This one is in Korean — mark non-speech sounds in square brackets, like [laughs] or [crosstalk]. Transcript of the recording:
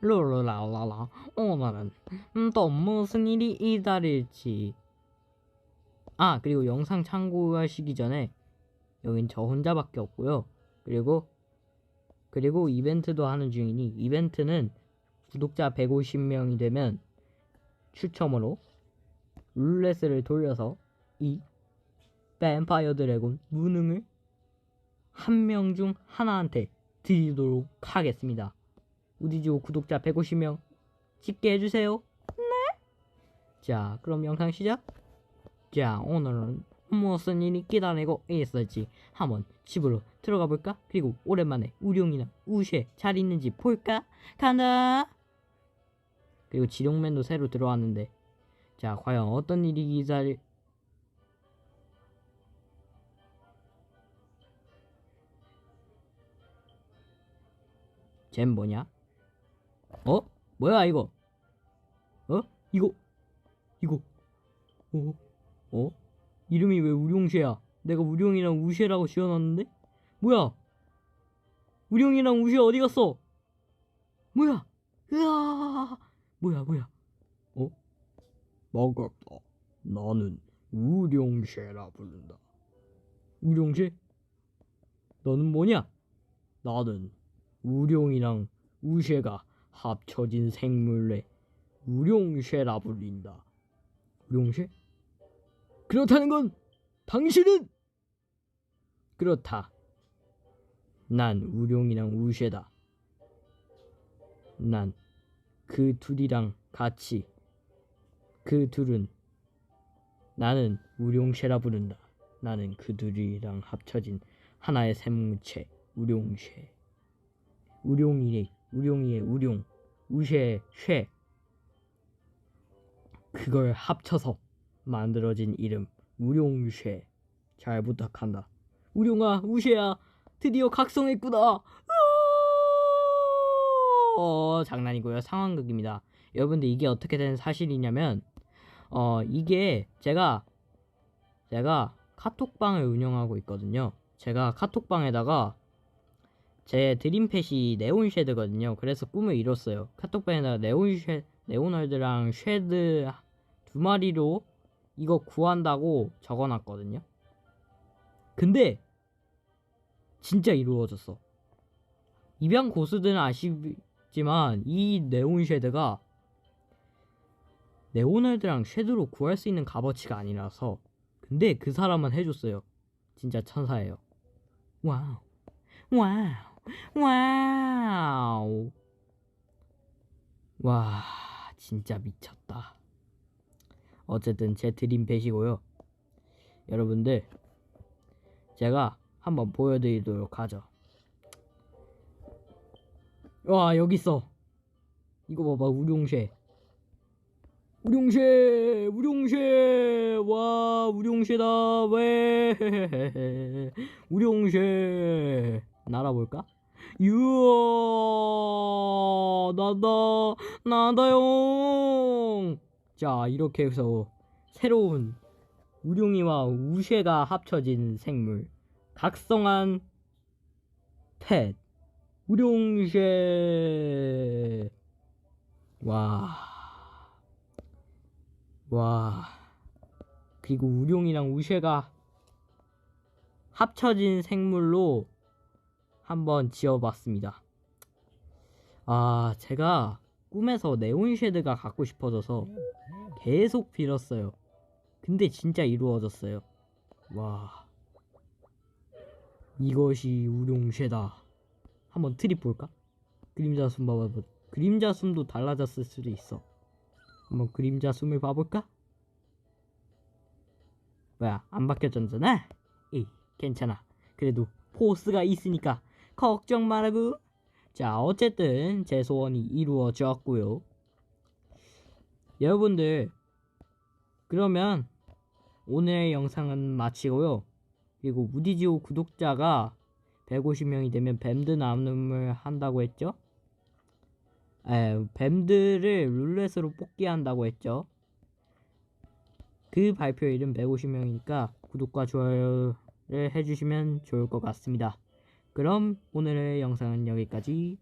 룰루랄랄라 오늘은 음, 또 무슨 일이 기다릴지 아 그리고 영상 참고하시기 전에 여긴 저 혼자밖에 없고요 그리고 그리고 이벤트도 하는 중이니 이벤트는 구독자 150명이 되면 추첨으로 룰렛을 돌려서 이 뱀파이어 드래곤 무능을 한 명 중 하나한테 드리도록 하겠습니다. 우디지오 구독자 150명 찍게 해주세요. 네. 자, 그럼 영상 시작. 자, 오늘은 무슨 일이 기다리고 있을지 한번 집으로 들어가 볼까? 그리고 오랜만에 우룡이나 우쉐 잘 있는지 볼까? 간다. 그리고 지룡맨도 새로 들어왔는데, 자, 과연 어떤 일이 기다리? 쟨 뭐냐? 어? 뭐야 이거? 어? 이거 이거 어? 어? 이름이 왜 우룡쉐야? 내가 우룡이랑 우쉐라고 지어놨는데? 뭐야? 우룡이랑 우쉐 어디 갔어? 뭐야? 으아! 뭐야 뭐야? 어? 반갑다. 나는 우룡쉐라 부른다. 우룡쉐? 너는 뭐냐? 나는 우룡이랑 우쉐가 합쳐진 생물레 우룡쉐라 불린다. 우룡쉐? 그렇다는 건 당신은 그렇다. 난 우룡이랑 우쉐다. 난 그 둘이랑 같이 그 둘은 나는 우룡쉐라 부른다. 나는 그 둘이랑 합쳐진 하나의 생물체 우룡쉐. 우룡이의 우룡이의 우룡 우쉐의 쉐 그걸 합쳐서 만들어진 이름 우룡쉐 잘 부탁한다. 우룡아 우쉐야 드디어 각성했구나. 어 장난이고요. 상황극입니다. 여러분들 이게 어떻게 된 사실이냐면 어 이게 제가 제가 카톡방을 운영하고 있거든요 제가 카톡방에다가 제 드림펫이 네온 쉐드거든요. 그래서 꿈을 이뤘어요. 카톡방에다가 네온 쉐, 네온월드랑 쉐드 두 마리로 이거 구한다고 적어놨거든요. 근데 진짜 이루어졌어. 입양 고수들은 아시지만 이 네온 쉐드가 네온월드랑 쉐드로 구할 수 있는 값어치가 아니라서 근데 그 사람은 해줬어요. 진짜 천사예요. 와우. 와우. 와우. 와, 진짜 미쳤다. 어쨌든 제 드림펫이고요. 여러분들, 제가 한번 보여드리도록 하죠. 와, 여기 있어. 이거 봐봐, 우룡쉐. 우룡쉐, 우룡쉐, 와, 우룡쉐다, 왜? [laughs] 우룡쉐. 날아볼까? 유어 나다 나다용 자 이렇게 해서 새로운 우룡이와 우쉐가 합쳐진 생물 각성한 펫 우룡쉐 와 와. 그리고 우룡이랑 우쉐가 합쳐진 생물로 한번 지어봤습니다. 아, 제가 꿈에서 네온 쉐드가 갖고 싶어져서 계속 빌었어요. 근데 진짜 이루어졌어요. 와. 이것이 우룡쉐다. 한번 트립 볼까? 그림자 숨 봐봐. 그림자 숨도 달라졌을 수도 있어. 한번 그림자 숨을 봐볼까? 뭐야, 안 바뀌었잖아? 에이, 괜찮아. 그래도 포스가 있으니까 걱정 말라고. 자, 어쨌든 제 소원이 이루어졌고요. 여러분들, 그러면 오늘의 영상은 마치고요. 그리고 무디지오 구독자가 150명이 되면 뱀드 나눔을 한다고 했죠? 에, 뱀들을 룰렛으로 뽑기 한다고 했죠? 그 발표일은 150명이니까 구독과 좋아요를 해주시면 좋을 것 같습니다. 그럼 오늘의 영상은 여기까지